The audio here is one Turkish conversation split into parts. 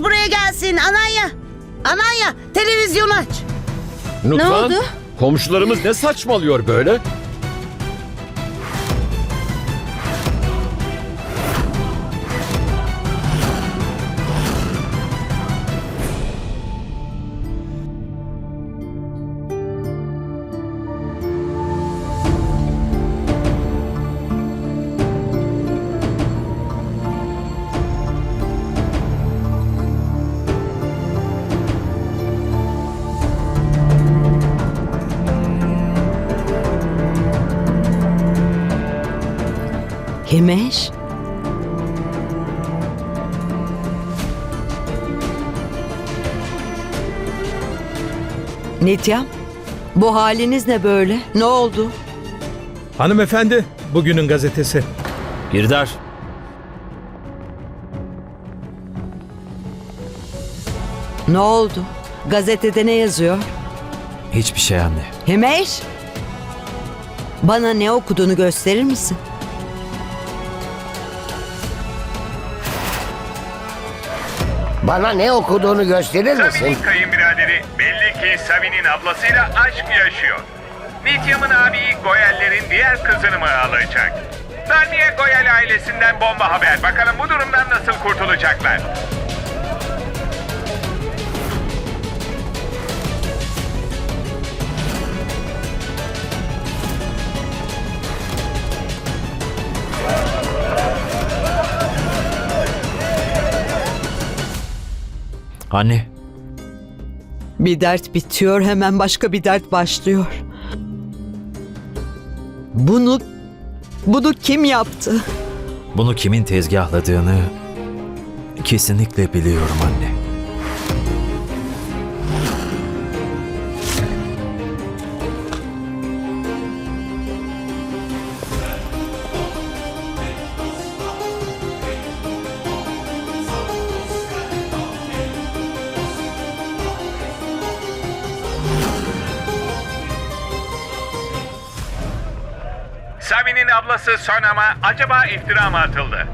Buraya gelsin. Ananya. Ananya televizyonu aç. Nutfan, oldu? Komşularımız ne saçmalıyor böyle? Himeş. Nityam, bu haliniz ne böyle? Ne oldu? Hanımefendi, bugünün gazetesi. Girdar. Ne oldu? Gazetede ne yazıyor? Hiçbir şey anne. Himeş! Bana ne okuduğunu gösterir misin? Bana ne okuduğunu gösterir misin? Savi'nin kayınbiraderi belli ki Savi'nin ablasıyla aşk yaşıyor. Nityam'ın abi Goyal'lerin diğer kızını mı alacak? Darniye Goyal ailesinden bomba haber. Bakalım bu durumdan nasıl kurtulacaklar? Anne. Bir dert bitiyor, hemen başka bir dert başlıyor. Bunu, bunu kim yaptı? Bunu kimin tezgahladığını kesinlikle biliyorum anne. Savi'nin ablası Sonam'a acaba iftira mı atıldı?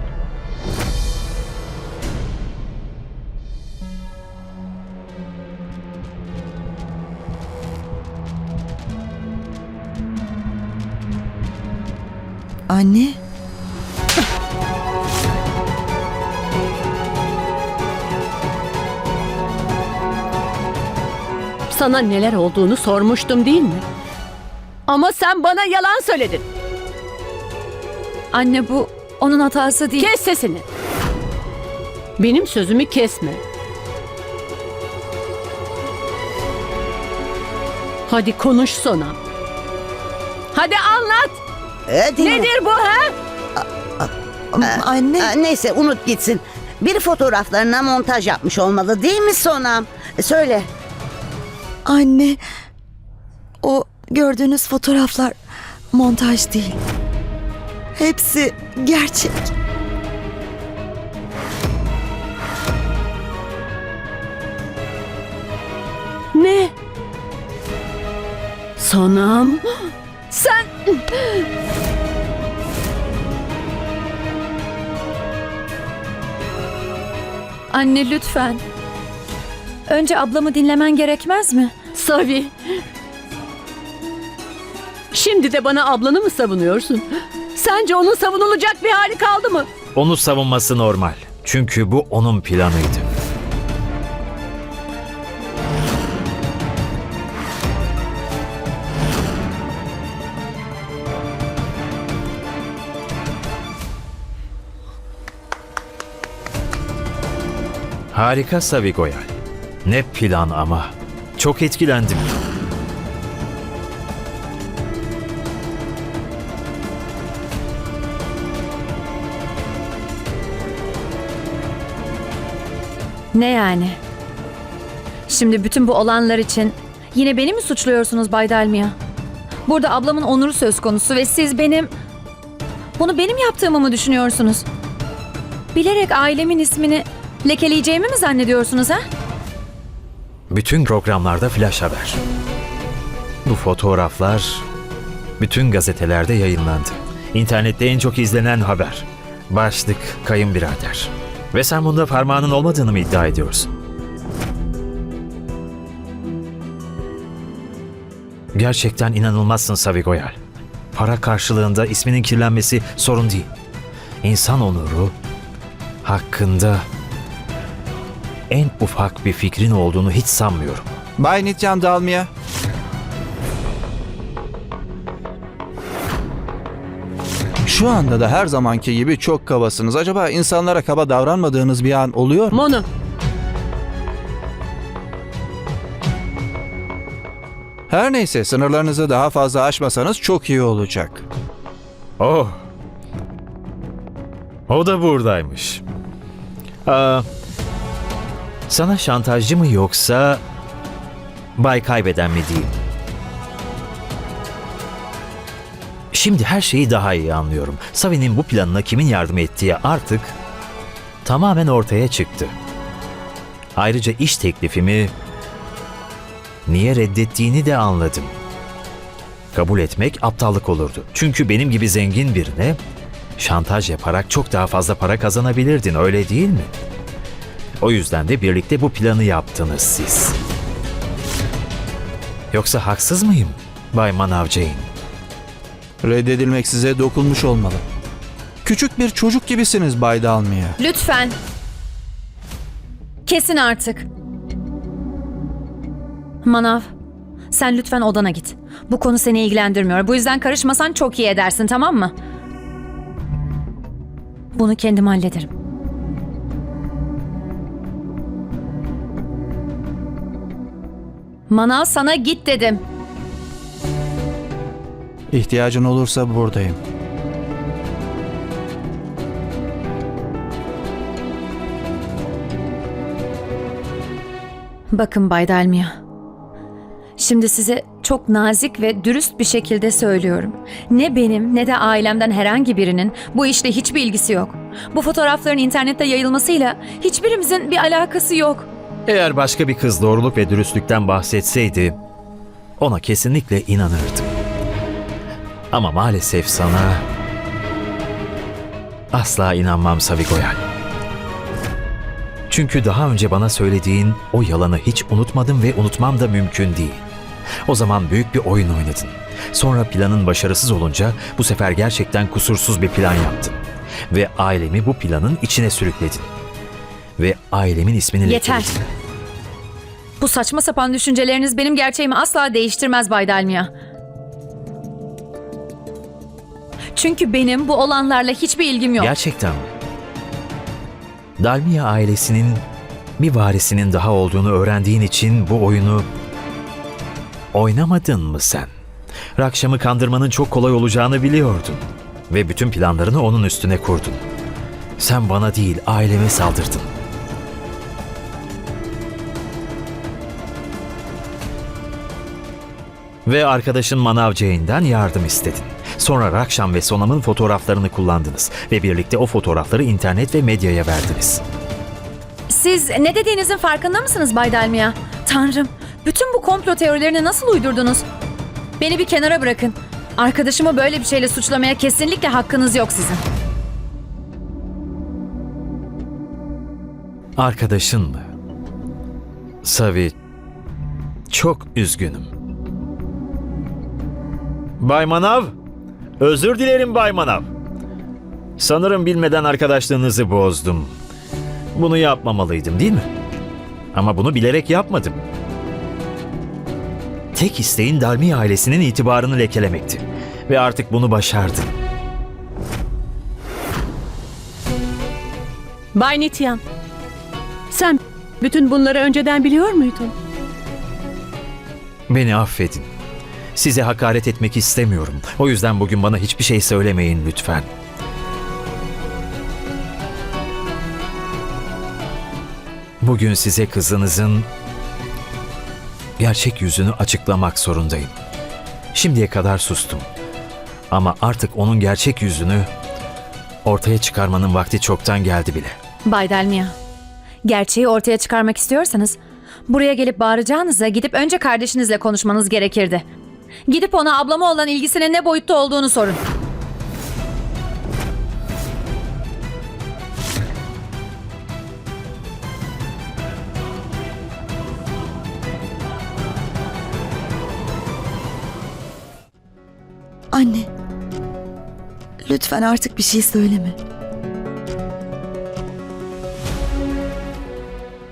Anne. Sana neler olduğunu sormuştum değil mi? Ama sen bana yalan söyledin. Anne bu onun hatası değil. Kes sesini. Benim sözümü kesme. Hadi konuş Sona. Hadi anlat. Nedir bu ha? Anne. Aa, Neyse unut gitsin. Bir fotoğraflarına montaj yapmış olmalı değil mi Sonam? Söyle. Anne. O gördüğünüz fotoğraflar montaj değil. Hepsi gerçek. Ne? Sonam. Sen... Anne lütfen. Önce ablamı dinlemen gerekmez mi? Savi. Şimdi de bana ablanı mı savunuyorsun? Sence onun savunulacak bir hali kaldı mı? Onu savunması normal. Çünkü bu onun planıydı. Harika Savigoyal. Ne plan ama. Çok etkilendim. Ne yani? Şimdi bütün bu olanlar için yine beni mi suçluyorsunuz Bay Dalmia? Burada ablamın onuru söz konusu ve siz benim... Bunu benim yaptığımı mı düşünüyorsunuz? Bilerek ailemin ismini lekeleyeceğimi mi zannediyorsunuz ha? Bütün programlarda flash haber. Bu fotoğraflar bütün gazetelerde yayınlandı. İnternette en çok izlenen haber. Başlık kayınbirader. Ve sen bunda parmağının olmadığını mı iddia ediyorsun? Gerçekten inanılmazsın Savigoyal. Para karşılığında isminin kirlenmesi sorun değil. İnsan onuru hakkında en ufak bir fikrin olduğunu hiç sanmıyorum. Bay Nityan Dalmia, Şu anda da her zamanki gibi çok kabasınız. Acaba insanlara kaba davranmadığınız bir an oluyor mu? Mono. Her neyse sınırlarınızı daha fazla aşmasanız çok iyi olacak. Oh. O da buradaymış. Aa, sana şantajcı mı yoksa bay kaybeden mi diyeyim? Şimdi her şeyi daha iyi anlıyorum. Savi'nin bu planına kimin yardım ettiği artık tamamen ortaya çıktı. Ayrıca iş teklifimi niye reddettiğini de anladım. Kabul etmek aptallık olurdu. Çünkü benim gibi zengin birine şantaj yaparak çok daha fazla para kazanabilirdin öyle değil mi? O yüzden de birlikte bu planı yaptınız siz. Yoksa haksız mıyım Bay Manav Jane? Reddedilmek size dokunmuş olmalı. Küçük bir çocuk gibisiniz Bay Dalmia. Lütfen. Kesin artık. Manav, sen lütfen odana git. Bu konu seni ilgilendirmiyor. Bu yüzden karışmasan çok iyi edersin tamam mı? Bunu kendim hallederim. Manav sana git dedim. İhtiyacın olursa buradayım. Bakın Bay Dalmia. Şimdi size çok nazik ve dürüst bir şekilde söylüyorum. Ne benim ne de ailemden herhangi birinin bu işle hiçbir ilgisi yok. Bu fotoğrafların internette yayılmasıyla hiçbirimizin bir alakası yok. Eğer başka bir kız doğruluk ve dürüstlükten bahsetseydi ona kesinlikle inanırdım. Ama maalesef sana asla inanmam Savigoyal. Çünkü daha önce bana söylediğin o yalanı hiç unutmadım ve unutmam da mümkün değil. O zaman büyük bir oyun oynadın. Sonra planın başarısız olunca bu sefer gerçekten kusursuz bir plan yaptın. Ve ailemi bu planın içine sürükledin. Ve ailemin ismini Yeter. lekeledin. Bu saçma sapan düşünceleriniz benim gerçeğimi asla değiştirmez Bay Dalmia. Çünkü benim bu olanlarla hiçbir ilgim yok. Gerçekten mi? Dalmia ailesinin bir varisinin daha olduğunu öğrendiğin için bu oyunu oynamadın mı sen? Rakşam'ı kandırmanın çok kolay olacağını biliyordun. Ve bütün planlarını onun üstüne kurdun. Sen bana değil aileme saldırdın. Ve arkadaşın Manav Jane'den yardım istedin. Sonra Rakşam ve Sonam'ın fotoğraflarını kullandınız ve birlikte o fotoğrafları internet ve medyaya verdiniz. Siz ne dediğinizin farkında mısınız Bay Dalmia? Tanrım, bütün bu komplo teorilerini nasıl uydurdunuz? Beni bir kenara bırakın. Arkadaşımı böyle bir şeyle suçlamaya kesinlikle hakkınız yok sizin. Arkadaşın mı? Savi, çok üzgünüm. Bay Manav, özür dilerim Bay Manav. Sanırım bilmeden arkadaşlığınızı bozdum. Bunu yapmamalıydım değil mi? Ama bunu bilerek yapmadım. Tek isteğin Dalmi ailesinin itibarını lekelemekti. Ve artık bunu başardın. Bay Nityan. Sen bütün bunları önceden biliyor muydun? Beni affedin. Size hakaret etmek istemiyorum. O yüzden bugün bana hiçbir şey söylemeyin lütfen. Bugün size kızınızın gerçek yüzünü açıklamak zorundayım. Şimdiye kadar sustum. Ama artık onun gerçek yüzünü ortaya çıkarmanın vakti çoktan geldi bile. Bay Dalmia, gerçeği ortaya çıkarmak istiyorsanız buraya gelip bağıracağınıza gidip önce kardeşinizle konuşmanız gerekirdi. Gidip ona ablama olan ilgisinin ne boyutta olduğunu sorun. Anne. Lütfen artık bir şey söyleme.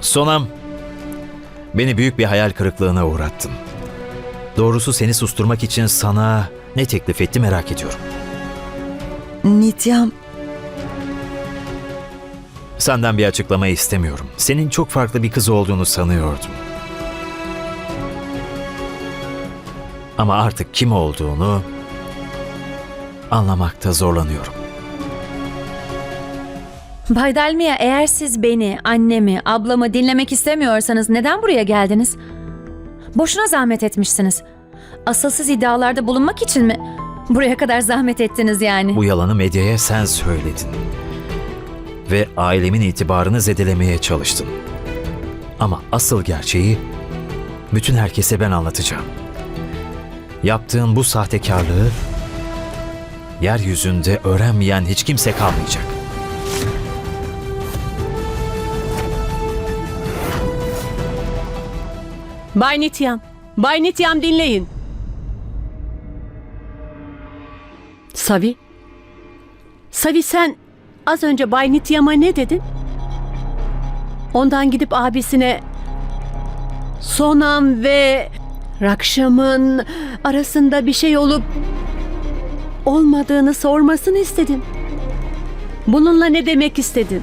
Sonam, beni büyük bir hayal kırıklığına uğrattın. Doğrusu seni susturmak için sana ne teklif etti merak ediyorum. Nityam, Senden bir açıklama istemiyorum. Senin çok farklı bir kız olduğunu sanıyordum. Ama artık kim olduğunu anlamakta zorlanıyorum. Bay Dalmia eğer siz beni, annemi, ablamı dinlemek istemiyorsanız neden buraya geldiniz? Boşuna zahmet etmişsiniz. Asılsız iddialarda bulunmak için mi? Buraya kadar zahmet ettiniz yani. Bu yalanı medyaya sen söyledin. Ve ailemin itibarını zedelemeye çalıştın. Ama asıl gerçeği bütün herkese ben anlatacağım. Yaptığın bu sahtekarlığı yeryüzünde öğrenmeyen hiç kimse kalmayacak. Bay Nityam. Bay Nityam dinleyin. Savi. Savi sen az önce Bay Nityam'a ne dedin? Ondan gidip abisine Sonam ve Rakşam'ın arasında bir şey olup olmadığını sormasını istedin. Bununla ne demek istedin?